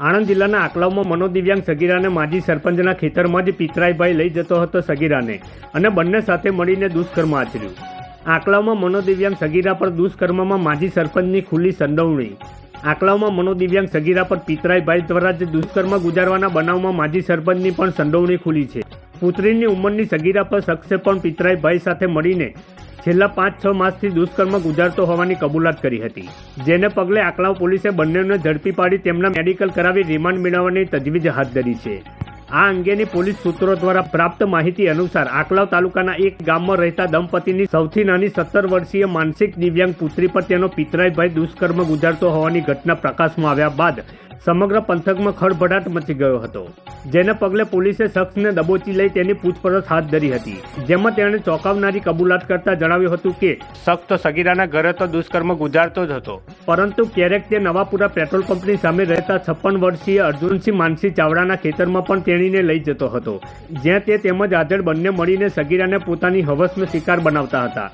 આણંદ જિલ્લાના આકલાવમાં મનોદિવ્યાંગ સગીરાને માજી સરપંચના ખેતરમાં જ પિતરાઈભાઈ લઈ જતો હતો સગીરાને અને બંને સાથે મળીને દુષ્કર્મ આચર્યું. આકલાવમાં મનોદિવ્યાંગ સગીરા પર દુષ્કર્મમાં માજી સરપંચની ખુલ્લી સંડોવણી. આકલાવમાં મનોદિવ્યાંગ સગીરા પર પિતરાઈભાઈ દ્વારા જ દુષ્કર્મ ગુજારવાના બનાવમાં માજી સરપંચની પણ સંડોવણી ખુલી છે. પુત્રીની ઉંમરની સગીરા પર શખ્સે પણ પિતરાઈભાઈ સાથે મળીને છેલ્લા પાંચ છ માસથી દુષ્કર્મ ગુજારતો હોવાની કબૂલાત કરી હતી. જેને પગલે આકલાવ પોલીસે બંનેને ઝડપી પાડી તેમના મેડિકલ કરાવી રિમાન્ડ મેળવવાની તજવીજ હાથ ધરી છે. આ અંગેની પોલીસ સૂત્રો દ્વારા પ્રાપ્ત માહિતી અનુસાર આકલાવ તાલુકાના એક ગામમાં રહેતા દંપતીની સૌથી નાની સત્તર વર્ષીય માનસિક દિવ્યાંગ પુત્રી પર તેનો પિતરાઈભાઈ દુષ્કર્મ ગુજારતો હોવાની ઘટના પ્રકાશમાં આવ્યા બાદ સમગ્ર પંથકમાં ખળભળાટ મચી ગયો હતો જેને પગલે પોલીસે શખ્સને દબોચી લઈ તેની પૂછપરછ હાથ ધરી હતી જેમાં તેણે ચોંકાવનારી કબૂલાત કરતા જણાવ્યું હતું કે સખ્ત સગીરાના ઘરે તો દુષ્કર્મ ગુજારતો જ હતો. પરંતુ ક્યારેક તે નવાપુરા પેટ્રોલ પંપની સામે રહેતા છપ્પન વર્ષીય અર્જુનસિંહ માનસિંહ ચાવડાના ખેતરમાં પણ તેણીને લઈ જતો હતો જ્યાં તે તેમજ આધેડ બંને મળીને સગીરાને પોતાની હવસનો શિકાર બનાવતા હતા.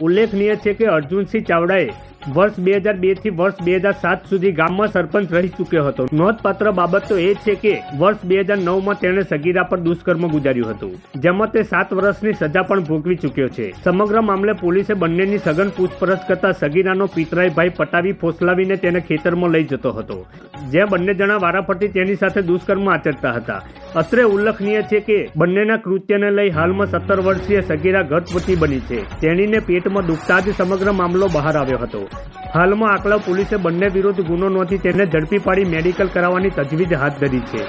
ઉલ્લેખનીય છે કે અર્જુનસિંહ ચાવડાએ વર્ષ બે હજાર બેથી વર્ષ બે હજાર સાત સુધી ગામમાં સરપંચ રહી ચૂક્યો હતો. નોંધપાત્ર બાબત તો એ છે કે વર્ષ બે હજાર નવમાં તેણે સગીરા પર દુષ્કર્મ ગુજાર્યું હતું, જેમાં તે સાત વર્ષની સજા પણ ભોગવી ચૂક્યો છે. સમગ્ર મામલે પોલીસે બંનેની સઘન પૂછપરછ કરતા સગીરાનો પિતરાઈભાઈ પટાવી ફોસલાવીને તેને ખેતરમાં લઈ જતો હતો જે બંને જણા વારાફરતી તેની સાથે દુષ્કર્મ આચરતા હતા. અત્રે ઉલ્લેખનીય છે કે બંનેના કૃત્યને લઈ હાલમાં સત્તર વર્ષીય સગીરા ગર્ભવતી બની છે. તેણીને પેટમાં દુખતા જ સમગ્ર મામલો બહાર આવ્યો હતો. હાલમાં આકલાવ પોલીસે બંને વિરુદ્ધ ગુનો નોંધી તેને ઝડપી પાડી મેડિકલ કરાવવાની તજવીજ હાથ ધરી છે.